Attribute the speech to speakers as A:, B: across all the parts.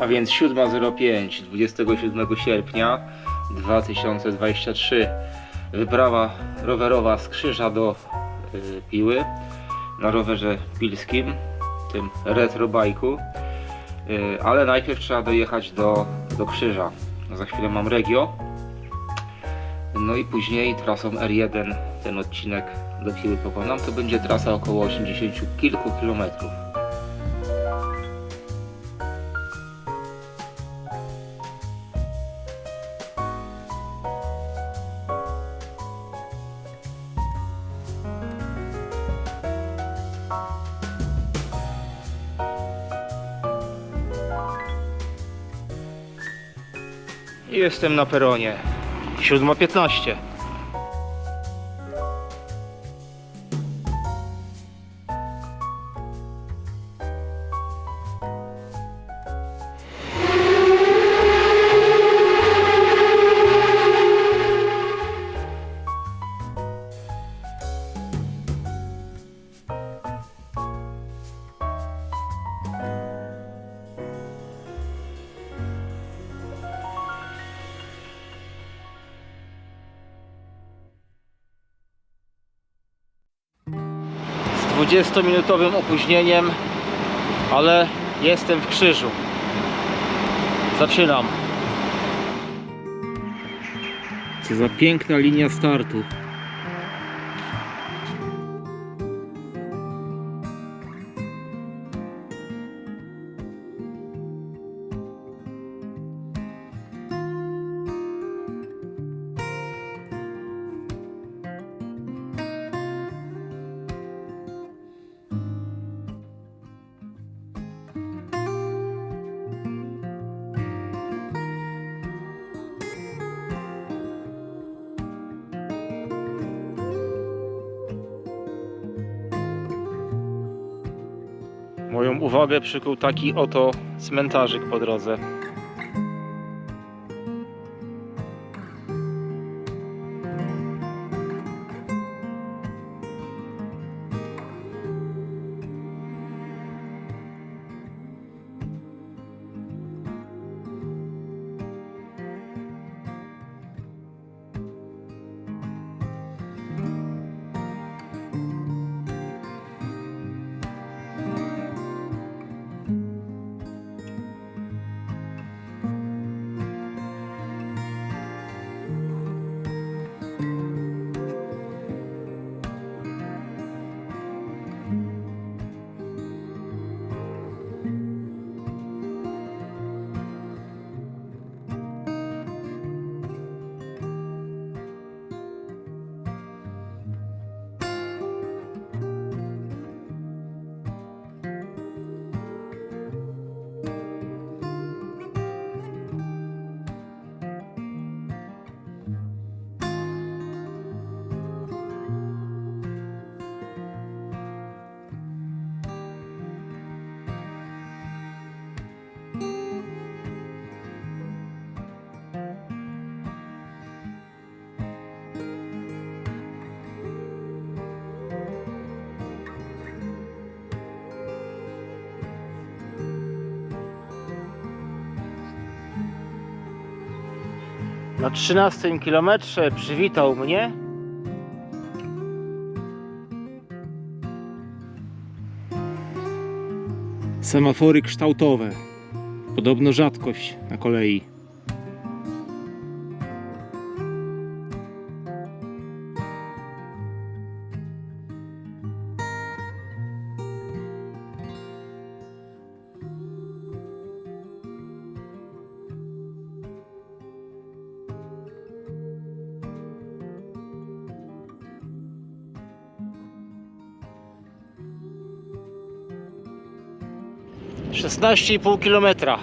A: A więc 7.05 27 sierpnia 2023 wyprawa rowerowa z Krzyża do y, Piły na rowerze pilskim, tym retro bike'u. Y, ale najpierw trzeba dojechać do, do Krzyża. Za chwilę mam Regio. No i później trasą R1 ten odcinek do Piły pokonam. To będzie trasa około 80 kilku kilometrów. Jestem na peronie. 7.15. 20-minutowym opóźnieniem, ale jestem w krzyżu. Zaczynam. Co za piękna linia startu. Uwagę przykuł taki oto cmentarzyk po drodze. Na 13 kilometrze przywitał mnie semafory kształtowe. Podobno rzadkość na kolei. Szesnaście i pół kilometra.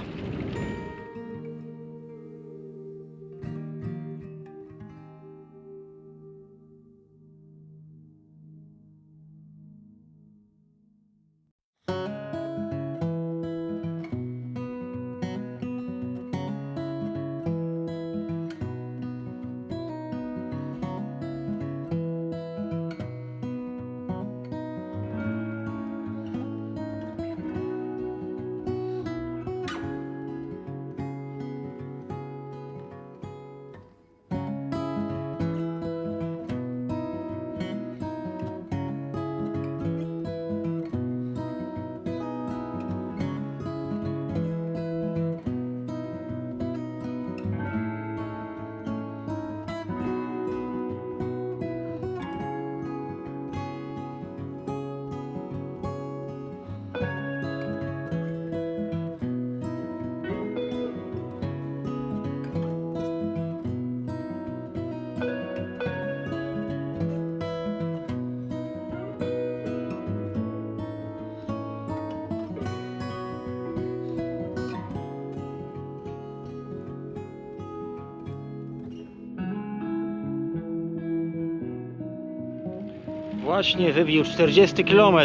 A: Właśnie wybił 40 km.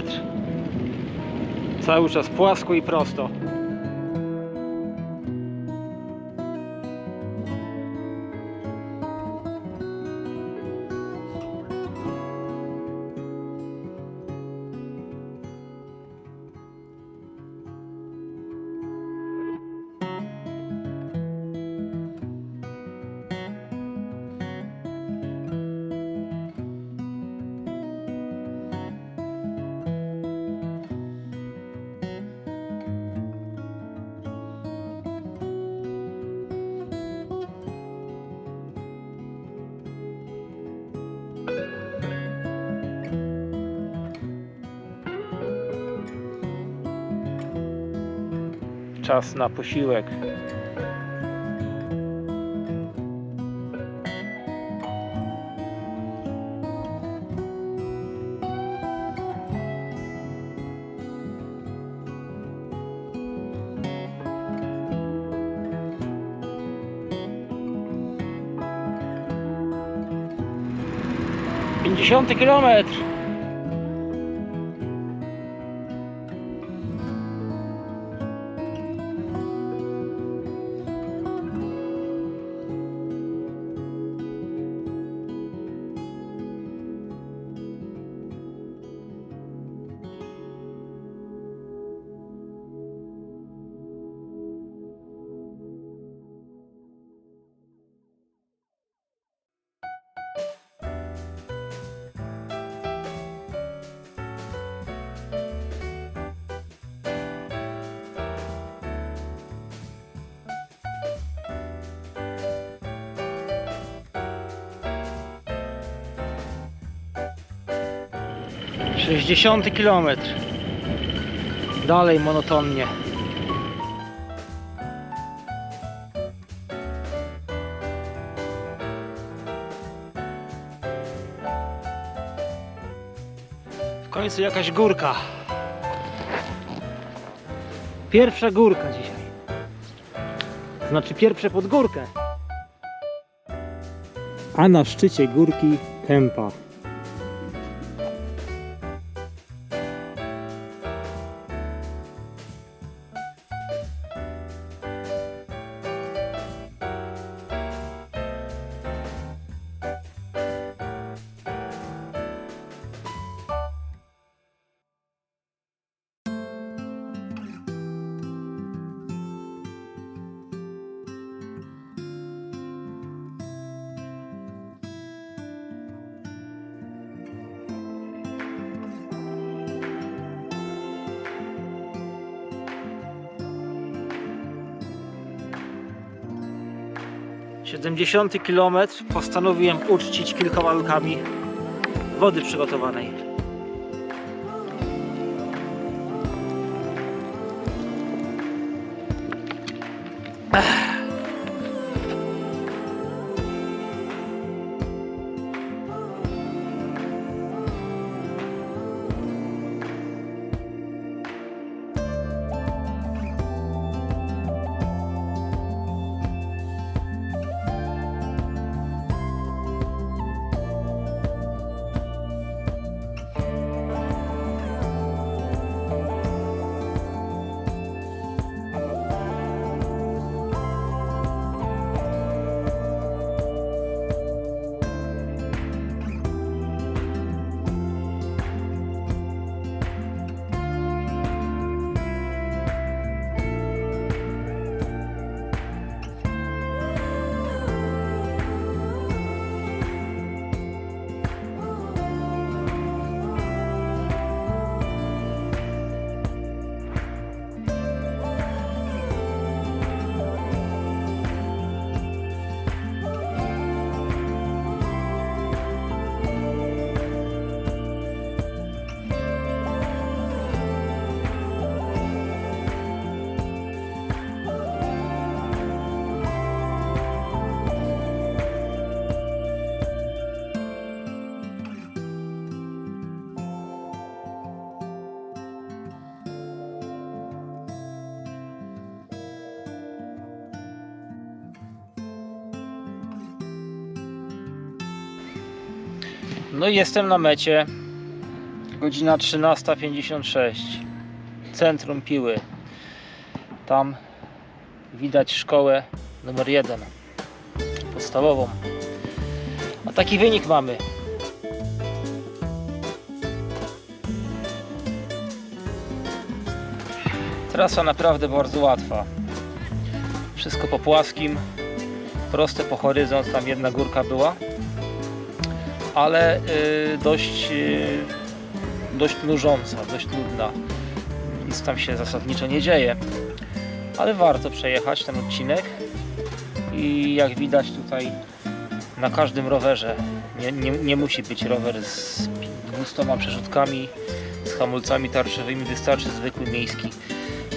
A: Cały czas płasko i prosto. Czas na posiłek. Pięćdziesiąty kilometr. 60 km. Dalej monotonnie. W końcu jakaś górka. Pierwsza górka dzisiaj. Znaczy pierwsze pod górkę. A na szczycie górki kępa. 70 km postanowiłem uczcić kilkoma łukami wody przygotowanej. No i jestem na mecie. Godzina 13.56. Centrum Piły. Tam widać szkołę numer 1. Podstawową. A taki wynik mamy. Trasa naprawdę bardzo łatwa. Wszystko po płaskim, proste po horyzont, tam jedna górka była, ale y, dość, y, dość nużąca, dość nudna. Nic tam się zasadniczo nie dzieje, ale warto przejechać ten odcinek i jak widać tutaj na każdym rowerze, nie, nie, nie musi być rower z 200 przerzutkami, z hamulcami tarczowymi, wystarczy zwykły miejski,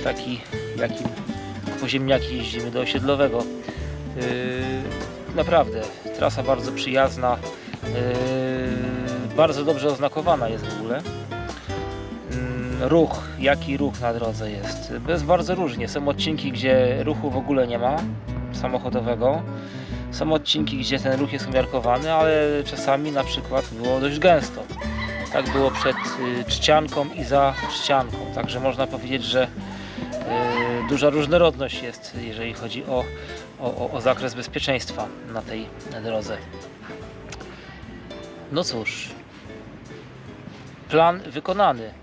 A: taki jakim po ziemniaki jeździmy do osiedlowego. Yy, naprawdę, trasa bardzo przyjazna, bardzo dobrze oznakowana jest w ogóle. Yy, ruch, jaki ruch na drodze jest? Jest bardzo różnie. Są odcinki, gdzie ruchu w ogóle nie ma samochodowego. Są odcinki, gdzie ten ruch jest umiarkowany, ale czasami na przykład było dość gęsto. Tak było przed y, Czcianką i za Czcianką. Także można powiedzieć, że y, duża różnorodność jest, jeżeli chodzi o, o- o zakres bezpieczeństwa na tej drodze. No cóż, plan wykonany.